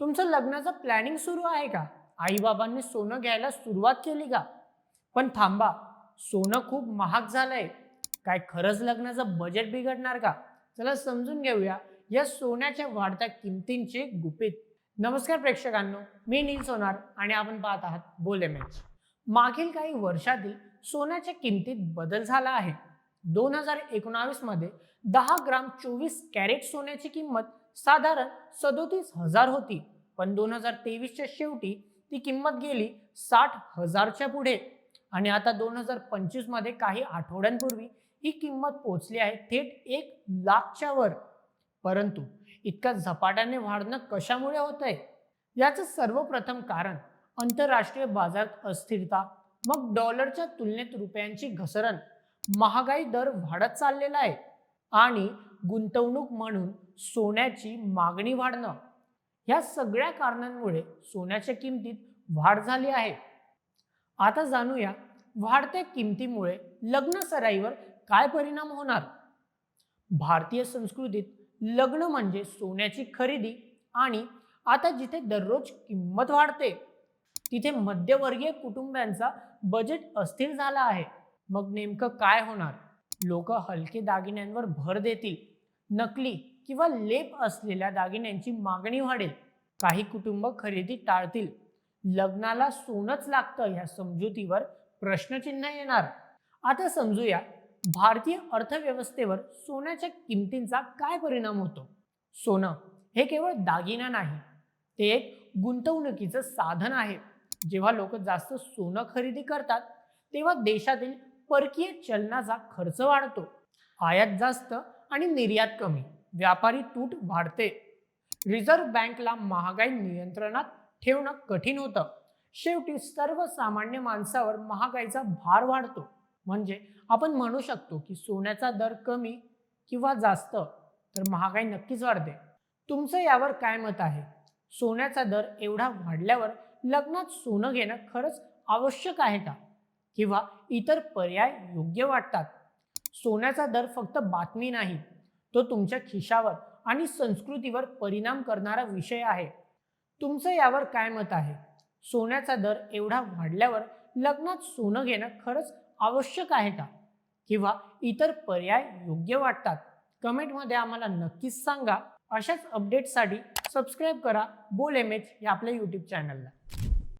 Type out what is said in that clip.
तुमचं लग्नाचं प्लॅनिंग सुरू आहे का? आईबाबांनी सोनं घ्यायला सुरुवात केली का? पण थांबा सोनं खूप महाग झालंय. काय खरंच लग्नाचं बजेट बिघडणार का? चला समजून घेऊया या सोन्याच्या वाढत्या किमतींचे गुपित. नमस्कार प्रेक्षकांनो मी नील सोनार आणि आपण पाहत आहात बोले मॅच मागील काही वर्षातील सोन्याच्या किमतीत बदल झाला आहे. दोन हजार एकोणावीसमध्ये दहा ग्राम चोवीस कॅरेट सोन्याची किंमत साधारण सदोतीस हजार होती. पण दोन हजार तेवीसच्या शेवटी ती किंमत गेली साठ हजारच्या पुढे. आणि आता दोन हजार पंचवीसमध्ये काही आठवड्यांपूर्वी ही किंमत पोहोचली आहे थेट एक लाखच्या वर. परंतु इतका झपाट्याने वाढणं कशामुळे होत आहे याचं सर्वप्रथम कारण आंतरराष्ट्रीय बाजारात अस्थिरता मग डॉलरच्या तुलनेत रुपयांची घसरण महागाई दर वाढत चाललेला आहे. आणि गुंतवणूक म्हणून सोन्याची मागणी वाढणं. ह्या सगळ्या कारणांमुळे सोन्याच्या किमतीत वाढ झाली आहे. आता जाणूया वाढत्या किमतीमुळे लग्न सराईवर काय परिणाम होणार? भारतीय संस्कृतीत लग्न म्हणजे सोन्याची खरेदी आणि आता जिथे दररोज किंमत वाढते तिथे मध्यवर्गीय कुटुंबांचा बजेट अस्थिर झाला आहे. मग नेमकं काय होणार? लोक हलके दागिन्यांवर भर देतील. नकली किंवा लेप असलेल्या दागिन्यांची मागणी वाढेल. काही कुटुंब खरेदी टाळतील. लग्नाला सोनच लागतं या समजुतीवर प्रश्नचिन्ह येणार. आता समजूया भारतीय अर्थव्यवस्थेवर सोन्याच्या किमतींचा काय परिणाम होतो? सोनं हे केवळ दागिना नाही ते एक गुंतवणुकीचं साधन आहे. जेव्हा लोक जास्त सोनं खरेदी करतात तेव्हा देशातील परकीय चलनाचा खर्च वाढतो. आयात जास्त आणि निर्यात कमी. व्यापारी तूट वाढते. रिझर्व्ह बँकला महागाई नियंत्रणात ठेवणं कठीण होतं. शेवटी सर्वसामान्य माणसावर महागाईचा भार वाढतो. म्हणजे आपण म्हणू शकतो की सोन्याचा दर कमी किंवा जास्त तर महागाई नक्कीच वाढते. तुमचं यावर काय मत आहे? सोन्याचा दर एवढा वाढल्यावर लग्नात सोनं घेणं खरंच आवश्यक आहे का? किंवा इतर पर्याय योग्य वाटतात? सोन्याचा दर फक्त बातमी नाही तो तुमच्या खिशावर आणि संस्कृतीवर परिणाम करणारा विषय आहे. तुमचं यावर काय मत आहे? सोन्याचा दर एवढा वाढल्यावर लग्नात सोनं घेणं खरंच आवश्यक आहे का? किंवा इतर पर्याय योग्य वाटतात? कमेंटमध्ये आम्हाला नक्कीच सांगा. अशाच अपडेटसाठी सबस्क्राईब करा. बोल एम एच या आपल्या यूट्यूब चॅनलला